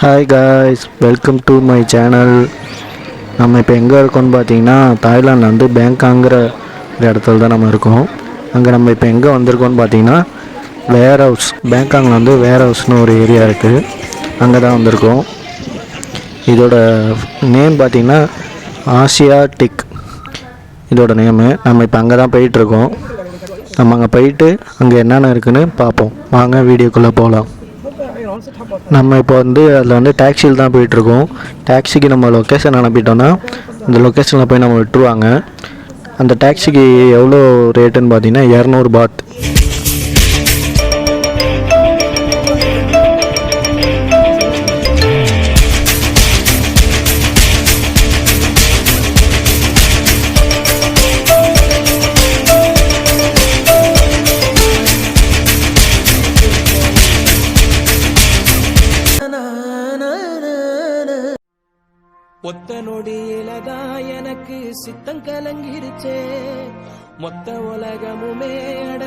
Hi guys welcome to my channel நம்ம இப்போ எங்கே இருக்கோம்னு பார்த்தீங்கன்னா தாய்லாந்தில் வந்து பேங்காங்கிற ஒரு இடத்துல தான் நம்ம இருக்கோம். அங்கே நம்ம இப்போ எங்கே வந்திருக்கோம்னு பார்த்தீங்கன்னா வேர் ஹவுஸ் பேங்காங்கில் வந்து வேர் ஹவுஸ்னு ஒரு ஏரியா இருக்குது அங்கே தான் வந்திருக்கோம். இதோட நேம் பார்த்திங்கன்னா ஆசியா டிக் இதோட நேமு நம்ம இப்போ அங்கே தான் போயிட்டுருக்கோம் நம்ம அங்கே போயிட்டு அங்கே என்னென்ன இருக்குதுன்னு பார்ப்போம் வாங்க வீடியோக்குள்ளே போகலாம் நம்ம இப்போ வந்து அதில் வந்து டாக்ஸியில் தான் போயிட்டுருக்கோம். டாக்ஸிக்கு நம்ம லொக்கேஷன் அனுப்பிட்டோன்னா அந்த லொக்கேஷனில் போய் நம்ம விட்டுருவாங்க. அந்த டாக்ஸிக்கு எவ்வளோ ரேட்டுன்னு பார்த்தீங்கன்னா இரநூறு பாத் ஒத்த நொடியிலதா எனக்கு சித்தம் கலங்கிருச்சே. மொத்த உலகமுமே அட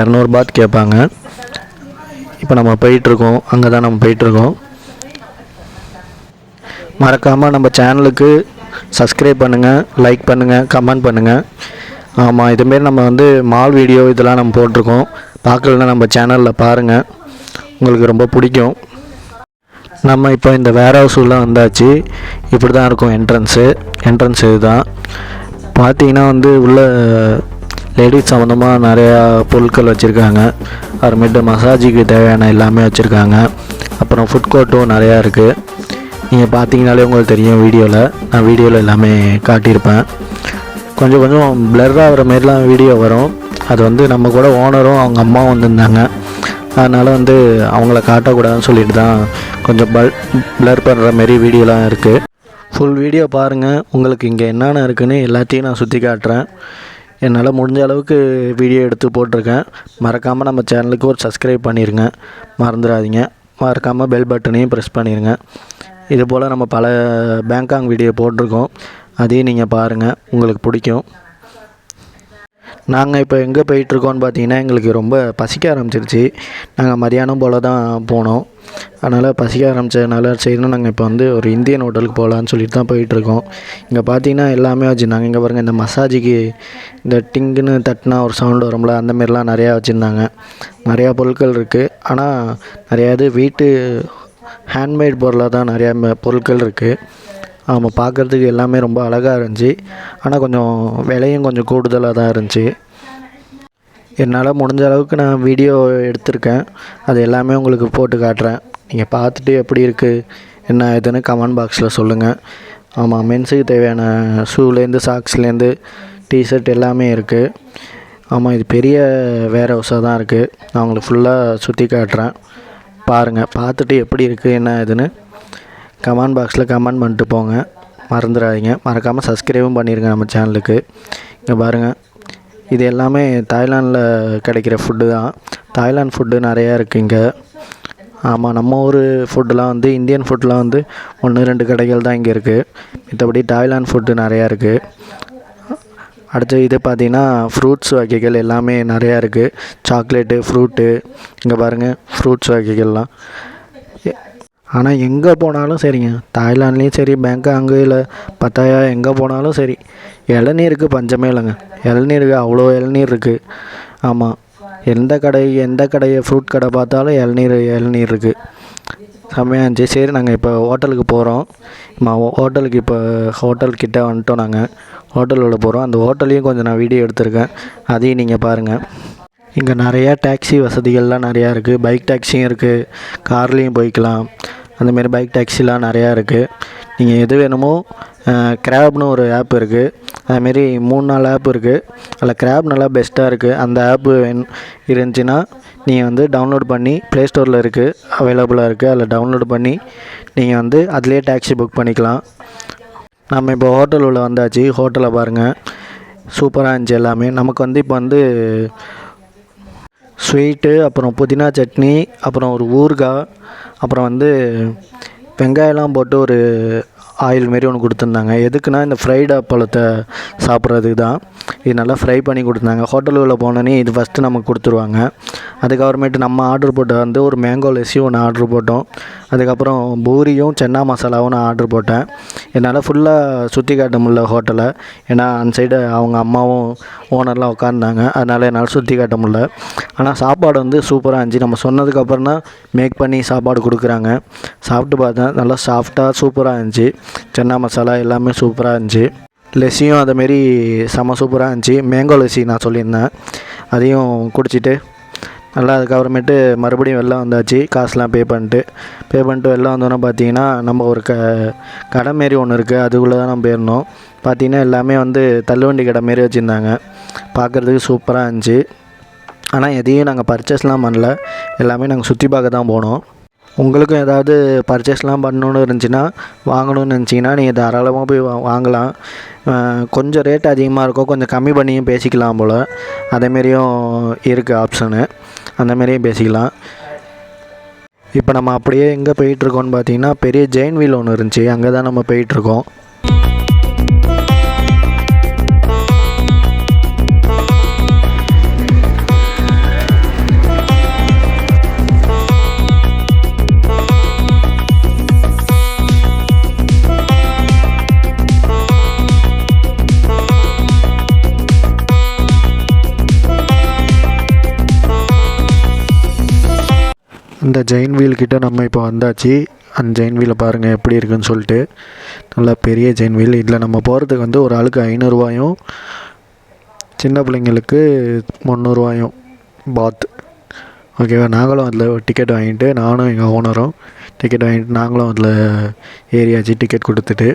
இரநூறு பாத் கேட்பாங்க. இப்போ நம்ம போயிட்டுருக்கோம். அங்கே தான் நம்ம போயிட்டுருக்கோம். மறக்காமல் நம்ம சேனலுக்கு சப்ஸ்கிரைப் பண்ணுங்கள் லைக் பண்ணுங்கள் கமெண்ட் பண்ணுங்கள் ஆமாம் இதுமாரி நம்ம வந்து மால் வீடியோ இதெல்லாம் நம்ம போட்டிருக்கோம். பார்க்கலன்னா நம்ம சேனலில் பாருங்கள் உங்களுக்கு ரொம்ப பிடிக்கும். நம்ம இப்போ இந்த வேர் ஹவுஸ் வந்தாச்சு. இப்படி தான் இருக்கும் என்ட்ரன்ஸு என்ட்ரன்ஸ் இதுதான். பார்த்தீங்கன்னா வந்து உள்ள லேடிஸ் சம்மந்தமாக நிறையா பொருட்கள் வச்சுருக்காங்க. அப்புறமேட்டு மசாஜுக்கு தேவையான எல்லாமே வச்சுருக்காங்க. அப்புறம் ஃபுட் கோர்ட்டும் நிறையா இருக்குது நீங்கள் பார்த்தீங்கனாலே உங்களுக்கு தெரியும் வீடியோவில் நான் வீடியோவில் எல்லாமே காட்டியிருப்பேன். கொஞ்சம் கொஞ்சம் பிளர் ஆகிற மாரிலாம் வீடியோ வரும். அது வந்து நம்ம கூட ஓனரும் அவங்க அம்மாவும் வந்திருந்தாங்க. அதனால் வந்து அவங்கள காட்டக்கூடாதுன்னு சொல்லிட்டு தான் கொஞ்சம் பல் பிளர் பண்ணுற மாரி வீடியோலாம் இருக்குது ஃபுல் வீடியோ பாருங்கள் உங்களுக்கு இங்கே என்னென்ன இருக்குன்னு எல்லாத்தையும் நான் சுற்றி காட்டுறேன். என்னால் முடிஞ்ச அளவுக்கு வீடியோ எடுத்து போட்டிருக்கேன். மறக்காமல் நம்ம சேனலுக்கு ஒரு சப்ஸ்கிரைப் பண்ணிடுங்க மறந்துடாதீங்க. மறக்காமல் பெல் பட்டனையும் ப்ரெஸ் பண்ணிடுங்க இது போல் நம்ம பல பேங்காங் வீடியோ போட்டிருக்கோம். அதையும் நீங்கள் பாருங்கள் உங்களுக்கு பிடிக்கும். நாங்கள் இப்போ எங்கே போயிட்டுருக்கோன்னு பார்த்தீங்கன்னா எங்களுக்கு ரொம்ப பசிக்க ஆரம்பிச்சிருச்சு. நாங்கள் மதியானம் போல் தான் போனோம். அதனால் பசிக்க ஆரம்பித்ததுனால சரின்னு நாங்கள் இப்போ வந்து ஒரு இந்தியன் ஹோட்டலுக்கு போகலான்னு சொல்லிட்டு தான் போயிட்டுருக்கோம். இங்கே பார்த்தீங்கன்னா எல்லாமே வச்சுருந்தாங்க இங்கே பாருங்கள் இந்த மசாஜுக்கு இந்த டிங்குன்னு தட்டினா ஒரு சவுண்டு வரும்ல அந்தமாரிலாம் நிறையா வச்சுருந்தாங்க. நிறையா பொருட்கள் இருக்குது ஆனால் நிறையா இது வீட்டு ஹேண்ட்மேட் பொருளாக தான் நிறையா பொருட்கள் இருக்குது ஆமாம் பார்க்குறதுக்கு எல்லாமே ரொம்ப அழகாக இருந்துச்சு. ஆனால் கொஞ்சம் விலையும் கொஞ்சம் கூடுதலாக தான் இருந்துச்சு. என்னால் முடிஞ்ச அளவுக்கு நான் வீடியோ எடுத்திருக்கேன். அது எல்லாமே உங்களுக்கு போட்டு காட்டுறேன். நீங்கள் பார்த்துட்டு எப்படி இருக்குது என்ன ஏதுன்னு கமெண்ட் பாக்ஸில் சொல்லுங்கள் ஆமாம் மென்ஸுக்கு தேவையான ஷூலேருந்து சாக்ஸ்லேருந்து டிஷர்ட் எல்லாமே இருக்குது ஆமாம் இது பெரிய வேர் ஹவுஸாக தான் இருக்குது நான் உங்களுக்கு ஃபுல்லாக சுற்றி காட்டுறேன். பாருங்கள் பார்த்துட்டு எப்படி இருக்குது என்ன ஏதுன்னு. கமெண்ட் பாக்ஸில் கமெண்ட் பண்ணிட்டு போங்க. மறந்துடாதீங்க. மறக்காமல் சப்ஸ்கிரைபும் பண்ணிடுங்க நம்ம சேனலுக்கு இங்கே பாருங்கள் இது எல்லாமே தாய்லாந்தில் கிடைக்கிற ஃபுட்டு தான். தாய்லாந்து ஃபுட்டு நிறையா இருக்குது இங்கே. ஆமாம் நம்ம ஊர் ஃபுட்டுலாம் வந்து இந்தியன் ஃபுட்லாம் வந்து ஒன்று ரெண்டு கடைகள் தான் இங்கே இருக்குது மற்றபடி தாய்லாந்து ஃபுட்டு நிறையா இருக்குது அடுத்து இது பார்த்திங்கன்னா ஃப்ரூட்ஸ் வகைகள் எல்லாமே நிறையா இருக்குது சாக்லேட்டு ஃப்ரூட்டு இங்கே பாருங்கள் ஃப்ரூட்ஸ் வகைகள்லாம். ஆனால் எங்கே போனாலும் சரிங்க. தாய்லாண்ட்லேயும் சரி பேங்காங்கு இல்லை பத்தாயா எங்கே போனாலும் சரி. இளநீருக்கு பஞ்சமே இல்லைங்க. இளநீருக்கு அவ்வளோ இளநீர் இருக்குது ஆமாம் எந்த கடை எந்த கடையை ஃப்ரூட் கடை பார்த்தாலும் இளநீர் இளநீர் இருக்குது செம்மையாக இருந்துச்சு. சரி நாங்கள் இப்போ ஹோட்டலுக்கு போகிறோம் ஹோட்டலுக்கு இப்போ ஹோட்டல் கிட்ட வந்துட்டோம் நாங்கள் ஹோட்டல் உள்ள போகிறோம் அந்த ஹோட்டலையும் கொஞ்சம் நான் வீடியோ எடுத்திருக்கேன். அதையும் நீங்கள் பாருங்கள் இங்கே நிறையா டாக்ஸி வசதிகள்லாம் நிறையா இருக்குது பைக் டாக்ஸியும் இருக்குது கார்லேயும் போய்க்கலாம். அந்தமாரி பைக் டாக்ஸிலாம் நிறையா இருக்குது நீங்கள் எது வேணுமோ கிராப்னு ஒரு ஆப் இருக்குது அதுமாரி மூணு நாலு ஆப் இருக்குது அதில் கிராப் நல்லா பெஸ்ட்டாக இருக்குது அந்த ஆப்பு இருந்துச்சுன்னா நீங்கள் வந்து டவுன்லோட் பண்ணி ப்ளே ஸ்டோரில் இருக்குது அவைலபிளாக இருக்குது அதில் டவுன்லோட் பண்ணி நீங்கள் வந்து அதிலே டாக்ஸி புக் பண்ணிக்கலாம். நம்ம இப்போ ஹோட்டல் உள்ளே வந்தாச்சு. ஹோட்டலை பாருங்கள் சூப்பராக இருந்துச்சு எல்லாமே. நமக்கு வந்து இப்போ வந்து ஸ்வீட்டு அப்புறம் புதினா சட்னி அப்புறம் ஒரு ஊறுகாய் அப்புறம் வந்து வெங்காயம்லாம் போட்டு ஒரு ஆயில் மாரி ஒன்று கொடுத்துருந்தாங்க. எதுக்குன்னா இந்த ஃப்ரைடு அப்பளத்தை சாப்பிட்றதுக்கு தான். இது நல்லா ஃப்ரை பண்ணி கொடுத்துருந்தாங்க. ஹோட்டலுக்குள்ளே போனோன்னே இது ஃபஸ்ட்டு நமக்கு கொடுத்துருவாங்க. அதுக்கப்புறமேட்டு நம்ம ஆர்டர் போட்ட வந்து ஒரு மேங்கோ லெஸ்ஸியும் ஒன்று ஆர்டர் போட்டோம். அதுக்கப்புறம் பூரியும் சென்னா மசாலாவும் நான் ஆர்டர் போட்டேன். என்னால் ஃபுல்லாக சுற்றி காட்ட முடியல ஹோட்டலை ஏன்னா அந்த சைடு அவங்க அம்மாவும் ஓனர்லாம் உட்காந்தாங்க அதனால் என்னால் சுற்றி காட்ட முடில ஆனால் சாப்பாடு வந்து சூப்பராக இருந்துச்சு. நம்ம சொன்னதுக்கப்புறம் தான் மேக் பண்ணி சாப்பாடு கொடுக்குறாங்க. சாப்பிட்டு பார்த்தேன். நல்லா சாஃப்டாக சூப்பராக இருந்துச்சு. சென்னா மசாலா எல்லாமே சூப்பராக இருந்துச்சு. லெஸ்ஸியும் அதேமாரி செம சூப்பராக இருந்துச்சு. மேங்கோ லெஸ்ஸி நான் சொல்லியிருந்தேன். அதையும் குடிச்சிட்டு நல்லா அதுக்கப்புறமேட்டு மறுபடியும் வெளில வந்தாச்சு. காசுலாம் பே பண்ணிட்டு. பே பண்ணிட்டு வெளில வந்தோன்னே பார்த்தீங்கன்னா நம்ம ஒரு க கடை மாரி ஒன்று இருக்குது அதுக்குள்ளே தான் நம்ம போயிருந்தோம். பார்த்தீங்கன்னா எல்லாமே வந்து தள்ளுவண்டி கடை மாரி வச்சுருந்தாங்க. பார்க்குறதுக்கு சூப்பராக இருந்துச்சு. ஆனால் எதையும் நாங்கள் பர்ச்சேஸ்லாம் பண்ணல. எல்லாமே நாங்கள் சுற்றி பார்க்க தான் போனோம். உங்களுக்கும் ஏதாவது பர்ச்சேஸ்லாம் பண்ணணுன்னு இருந்துச்சுன்னா வாங்கணும்னு நினச்சிங்கன்னா நீங்கள் தாராளமாக போய் வா வாங்கலாம். கொஞ்சம் ரேட் அதிகமாக இருக்கும் கொஞ்சம் கம்மி பண்ணியும் பேசிக்கலாம் போல். அதேமாரியும் இருக்குது ஆப்ஷனு அந்தமாரியும் பேசிக்கலாம். இப்போ நம்ம அப்படியே எங்கே போயிட்டுருக்கோம்னு பார்த்தீங்கன்னா பெரிய ஜெயின் வீல் ஒன்று இருந்துச்சு. அங்கே தான் நம்ம போயிட்டுருக்கோம் இந்த ஜெயின் வீல் கிட்டே நம்ம இப்போ வந்தாச்சு. அந்த ஜெயின் வீலை பாருங்கள் எப்படி இருக்குன்னு சொல்லிட்டு. நல்லா பெரிய ஜெயின் வீல். இதில் நம்ம போகிறதுக்கு வந்து ஒரு ஆளுக்கு ஐநூறுரூவாயும் சின்ன பிள்ளைங்களுக்கு முந்நூறுவாயும் பாத் ஓகேவா நாங்களும் அதில் டிக்கெட் வாங்கிட்டு நானும் எங்கள் ஓனரும் டிக்கெட் வாங்கிட்டு நாங்களும் அதில் ஏறியாச்சு டிக்கெட் கொடுத்துட்டு.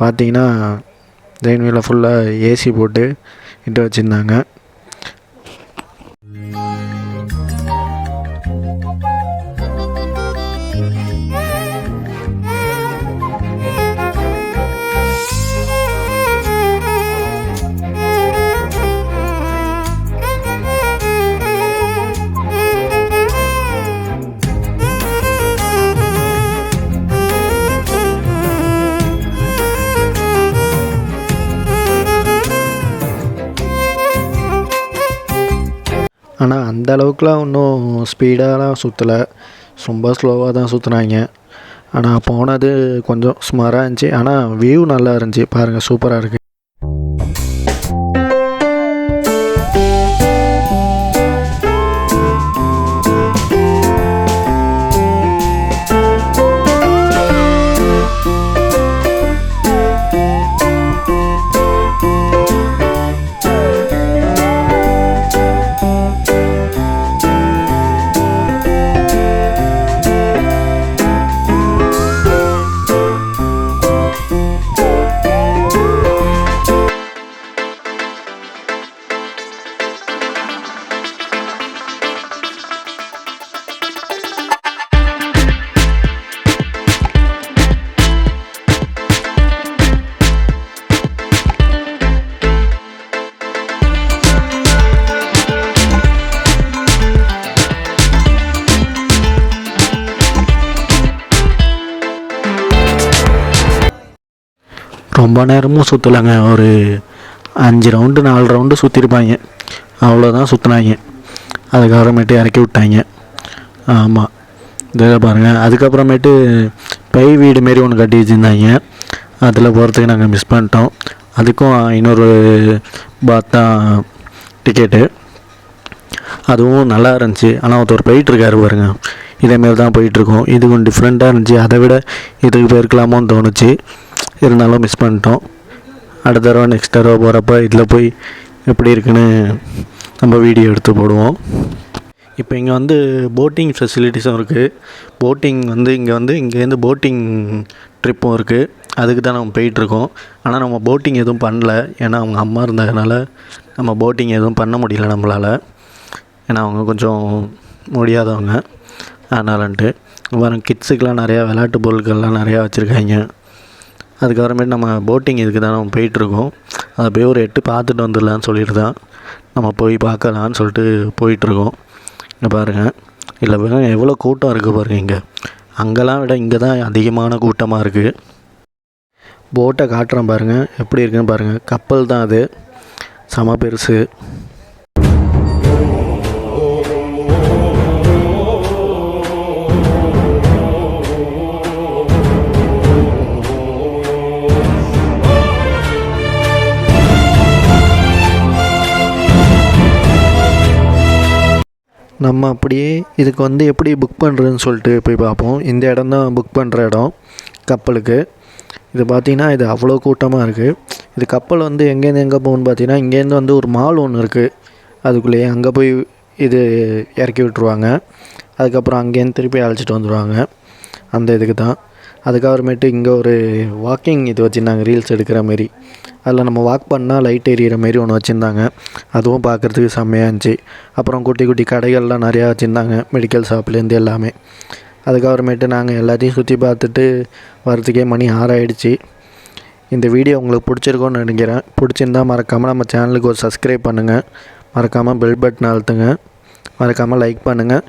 பார்த்தீங்கன்னா ஜெயின் வீலில் ஃபுல்லாக ஏசி போட்டு இட்டு வச்சுருந்தாங்க. அந்த அளவுக்குலாம் ஒன்றும் ஸ்பீடாலாம் சுற்றலை ரொம்ப ஸ்லோவாக தான் சுற்றுனாங்க ஆனால் போனது கொஞ்சம் சுமாராக இருந்துச்சு. ஆனால் வியூ நல்லா இருந்துச்சு. பாருங்கள் சூப்பராக இருக்குது ரொம்ப நேரமும் சுற்றலைங்க ஒரு அஞ்சு ரவுண்டு நாலு ரவுண்டு சுற்றிருப்பாங்க அவ்வளோதான் சுற்றினாங்க அதுக்கப்புறமேட்டு இறக்கி விட்டாங்க. ஆமாம் இதில் பாருங்கள் அதுக்கப்புறமேட்டு பை வீடு மாரி ஒன்று கட்டி வச்சுருந்தாங்க. அதில் போகிறதுக்கு நாங்கள் மிஸ் பண்ணிட்டோம். அதுக்கும் இன்னொரு பாத் தான் டிக்கெட்டு அதுவும் நல்லா இருந்துச்சு. ஆனால் ஒருத்தர் போயிட்டுருக்காரு பாருங்க. இதேமாரி தான் போயிட்டுருக்கோம். இது கொஞ்சம் டிஃப்ரெண்ட்டாக இருந்துச்சு. அதை விட இதுக்கு போயிருக்கலாமோன்னு தோணுச்சு. இருந்தாலும் மிஸ் பண்ணிட்டோம். அடுத்த தடவை நெக்ஸ்ட் தடவை போகிறப்ப இதில் போய் எப்படி இருக்குன்னு நம்ம வீடியோ எடுத்து போடுவோம். இப்போ இங்கே வந்து போட்டிங் ஃபெசிலிட்டிஸும் இருக்குது போட்டிங் வந்து இங்கே வந்து இங்கேருந்து போட்டிங் ட்ரிப்பும் இருக்குது அதுக்கு தான் நம்ம போயிட்டுருக்கோம் ஆனால் நம்ம போட்டிங் எதுவும் பண்ணல. ஏன்னா அவங்க அம்மா இருந்ததுனால நம்ம போட்டிங் எதுவும் பண்ண முடியல நம்மளால். ஏன்னா அவங்க கொஞ்சம் முடியாதவங்க. அதனாலன்ட்டு. வரும் கிட்ஸுக்கெலாம் நிறையா விளையாட்டு பொருட்கள்லாம் நிறையா வச்சுருக்காங்க. அதுக்கப்புறமேட்டு நம்ம போட்டிங் இதுக்கு தான் நம்ம போயிட்டுருக்கோம். அதை போய் ஒரு எட்டு பார்த்துட்டு வந்துடலான்னு சொல்லிட்டு தான் நம்ம போய் பார்க்கலான்னு சொல்லிட்டு போயிட்டுருக்கோம். இங்கே பாருங்கள் இல்லை பாருங்க எவ்வளோ கூட்டம் இருக்குது பாருங்கள் இங்கே. அங்கெல்லாம் விட இங்கே தான் அதிகமான கூட்டமாக இருக்குது போட்டை காட்டுறேன் பாருங்கள் எப்படி இருக்குன்னு பாருங்கள் கப்பல் தான் அது. செம பெருசு. நம்ம அப்படியே இதுக்கு வந்து எப்படி புக் பண்ணுறதுன்னு சொல்லிட்டு போய் பார்ப்போம். இந்த இடம் தான் புக் பண்ணுற இடம் கப்பலுக்கு. இது பார்த்திங்கன்னா இது அவ்வளோ கூட்டமாக இருக்குது இது கப்பல் வந்து எங்கேருந்து எங்கே போகும்னு பார்த்தீங்கன்னா இங்கேருந்து வந்து ஒரு மால் ஒன்று இருக்குது அதுக்குள்ளேயே அங்கே போய் இது இறக்கி விட்ருவாங்க அதுக்கப்புறம் அங்கேருந்து திருப்பி அழைச்சிட்டு வந்துடுவாங்க அந்த இதுக்கு தான். அதுக்கப்புறமேட்டு இங்கே ஒரு வாக்கிங் இது வச்சுருந்தாங்க ரீல்ஸ் எடுக்கிற மாரி. அதில் நம்ம வாக் பண்ணால் லைட் எரியிற மாரி ஒன்று வச்சுருந்தாங்க. அதுவும் பார்க்குறதுக்கு செம்மையாக இருந்துச்சு. அப்புறம் குட்டி குட்டி கடைகள்லாம் நிறையா வச்சுருந்தாங்க மெடிக்கல் ஷாப்லேருந்து எல்லாமே. அதுக்கப்புறமேட்டு நாங்கள் எல்லாத்தையும் சுற்றி பார்த்துட்டு வரதுக்கே மணி ஆறாயிடுச்சு இந்த வீடியோ உங்களுக்கு பிடிச்சிருக்கோன்னு நினைக்கிறேன். பிடிச்சிருந்தா மறக்காமல் நம்ம சேனலுக்கு ஒரு சப்ஸ்கிரைப் பண்ணுங்கள் மறக்காமல் பெல் பட்டன் அழுத்துங்க. மறக்காமல் லைக் பண்ணுங்கள்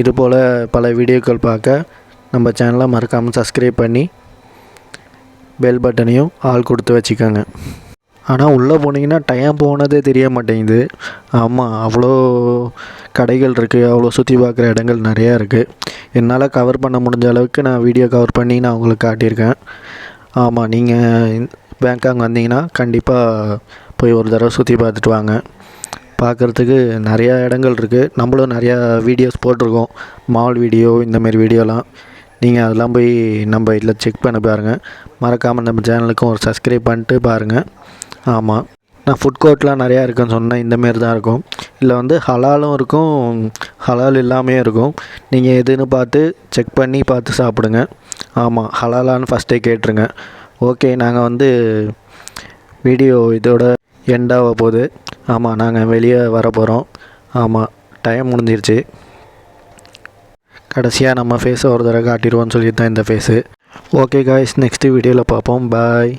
இதுபோல் பல வீடியோக்கள் பார்க்க நம்ம சேனலை மறக்காமல் சப்ஸ்கிரைப் பண்ணி பெல் பட்டனையும் ஆள் கொடுத்து வச்சுக்கோங்க. ஆனால் உள்ளே போனீங்கன்னா டைம் போனதே தெரிய மாட்டேங்குது. ஆமாம் அவ்வளோ கடைகள் இருக்குது அவ்வளோ சுற்றி பார்க்குற இடங்கள் நிறையா இருக்குது என்னால் கவர் பண்ண முடிஞ்ச அளவுக்கு நான் வீடியோ கவர் பண்ணி நான் உங்களுக்கு காட்டியிருக்கேன். ஆமாம் நீங்கள் பேங்காங் வந்தீங்கன்னா கண்டிப்பாக போய் ஒரு தடவை சுற்றி பார்த்துட்டு வாங்க. பார்க்குறதுக்கு நிறையா இடங்கள் இருக்குது நம்மளும் நிறையா வீடியோஸ் போட்டிருக்கோம். மால் வீடியோ இந்தமாரி வீடியோலாம் நீங்கள் அதெல்லாம் போய் நம்ம இதில் செக் பண்ண பாருங்கள் மறக்காமல் நம்ம சேனலுக்கும் ஒரு சப்ஸ்கிரைப் பண்ணிட்டு பாருங்கள் ஆமாம் நான் ஃபுட் கோர்ட்லாம் நிறையா இருக்குன்னு சொன்னேன். இந்தமாரி தான் இருக்கும். இல்லை வந்து ஹலாலும் இருக்கும். ஹலால் இல்லாமையும் இருக்கும். நீங்கள் எதுன்னு பார்த்து செக் பண்ணி பார்த்து சாப்பிடுங்க. ஆமாம் ஹலாலான்னு ஃபஸ்ட்டே கேட்டுருங்க. ஓகே நாங்கள் வந்து வீடியோ இதோட எண்டாக போகுது. ஆமாம் நாங்கள் வெளியே வர போகிறோம் ஆமாம் டைம் முடிஞ்சிருச்சு. கடைசியாக நம்ம ஃபேஸை ஒரு தடவை காட்டிடுவோன்னு சொல்லிட்டு தான் இந்த ஃபேஸு ஓகே காய்ஸ் நெக்ஸ்ட் வீடியோவில் பார்ப்போம். பாய்